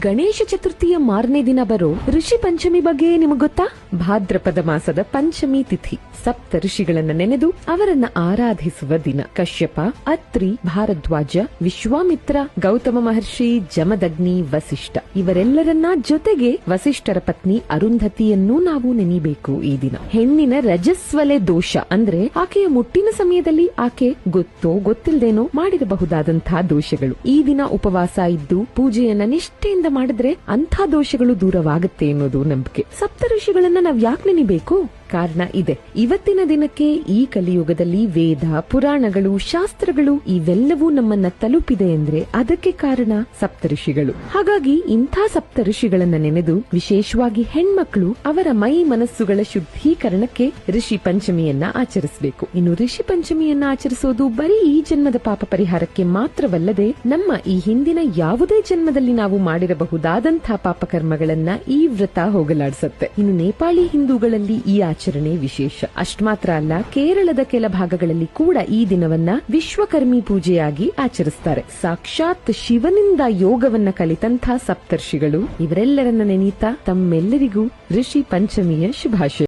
ಗಣೇಶ ಚತುರ್ಥಿಯ ಮಾರನೇ ದಿನ ಬರೋ ಋಷಿ ಪಂಚಮಿ ಬಗ್ಗೆ ನಿಮಗೆ ಗೊತ್ತಾ? ಭಾದ್ರಪದ ಮಾಸದ ಪಂಚಮಿ ತಿಥಿ. ಸಪ್ತ ಋಷಿಗಳನ್ನ ನೆನೆದು ಅವರನ್ನ ಆರಾಧಿಸುವ ದಿನ. ಕಶ್ಯಪ, ಅತ್ರಿ, ಭಾರದ್ವಾಜ, ವಿಶ್ವಾಮಿತ್ರ, ಗೌತಮ ಮಹರ್ಷಿ, ಜಮದಗ್ನಿ, ವಸಿಷ್ಠ. ಇವರೆಲ್ಲರನ್ನ ಜೊತೆಗೆ ವಸಿಷ್ಠರ ಪತ್ನಿ ಅರುಂಧತಿಯನ್ನೂ ನಾವು ನೆನಿಬೇಕು ಈ ದಿನ. ಹೆಣ್ಣಿನ ರಜಸ್ವಲೆ ದೋಷ ಅಂದ್ರೆ ಆಕೆಯ ಮುಟ್ಟಿನ ಸಮಯದಲ್ಲಿ ಆಕೆ ಗೊತ್ತೋ ಗೊತ್ತಿಲ್ಲದೇನೋ ಮಾಡಿರಬಹುದಾದಂತಹ ದೋಷಗಳು. ಈ ದಿನ ಉಪವಾಸ ಇದ್ದು ಪೂಜೆಯನ್ನ ನಿಷ್ಠೆಯಿಂದ ಮಾಡಿದ್ರೆ ಅಂಥ ದೋಷಗಳು ದೂರವಾಗುತ್ತೆ ಅನ್ನೋದು ನಂಬಿಕೆ. ಸಪ್ತ ಋಷಿಗಳನ್ನ ನಾವ್ ಯಾಕೆ ನೆನಿಬೇಕು? ಕಾರಣ ಇದೆ. ಇವತ್ತಿನ ದಿನಕ್ಕೆ ಈ ಕಲಿಯುಗದಲ್ಲಿ ವೇದ, ಪುರಾಣಗಳು, ಶಾಸ್ತ್ರಗಳು ಇವೆಲ್ಲವೂ ನಮ್ಮನ್ನ ತಲುಪಿದೆ ಅಂದ್ರೆ ಅದಕ್ಕೆ ಕಾರಣ ಸಪ್ತಋಷಿಗಳು. ಹಾಗಾಗಿ ಇಂಥ ಸಪ್ತಋಷಿಗಳನ್ನ ನೆನೆದು ವಿಶೇಷವಾಗಿ ಹೆಣ್ಮಕ್ಳು ಅವರ ಮೈ ಮನಸ್ಸುಗಳ ಶುದ್ಧೀಕರಣಕ್ಕೆ ಋಷಿ ಪಂಚಮಿಯನ್ನ ಆಚರಿಸಬೇಕು. ಇನ್ನು ಋಷಿ ಪಂಚಮಿಯನ್ನ ಆಚರಿಸೋದು ಬರೀ ಈ ಜನ್ಮದ ಪಾಪ ಪರಿಹಾರಕ್ಕೆ ಮಾತ್ರವಲ್ಲದೆ ನಮ್ಮ ಈ ಹಿಂದಿನ ಯಾವುದೇ ಜನ್ಮದಲ್ಲಿ ನಾವು ಮಾಡಿರಬಹುದಾದಂತಹ ಪಾಪಕರ್ಮಗಳನ್ನ ಈ ವ್ರತ ಹೋಗಲಾಡಿಸುತ್ತೆ. ಇನ್ನು ನೇಪಾಳಿ ಹಿಂದೂಗಳಲ್ಲಿ ಈ ಆಚರಣೆ ವಿಶೇಷ. ಅಷ್ಟ್ ಮಾತ್ರ ಅಲ್ಲ, ಕೇರಳದ ಕೆಲ ಭಾಗಗಳಲ್ಲಿ ಕೂಡ ಈ ದಿನವನ್ನ ವಿಶ್ವಕರ್ಮಿ ಪೂಜೆಯಾಗಿ ಆಚರಿಸ್ತಾರೆ. ಸಾಕ್ಷಾತ್ ಶಿವನಿಂದ ಯೋಗವನ್ನ ಕಲಿತಂಥ ಸಪ್ತರ್ಷಿಗಳು. ಇವರೆಲ್ಲರನ್ನ ನೆನೀತಾ ತಮ್ಮೆಲ್ಲರಿಗೂ ಋಷಿ ಪಂಚಮಿಯ ಶುಭಾಶಯ.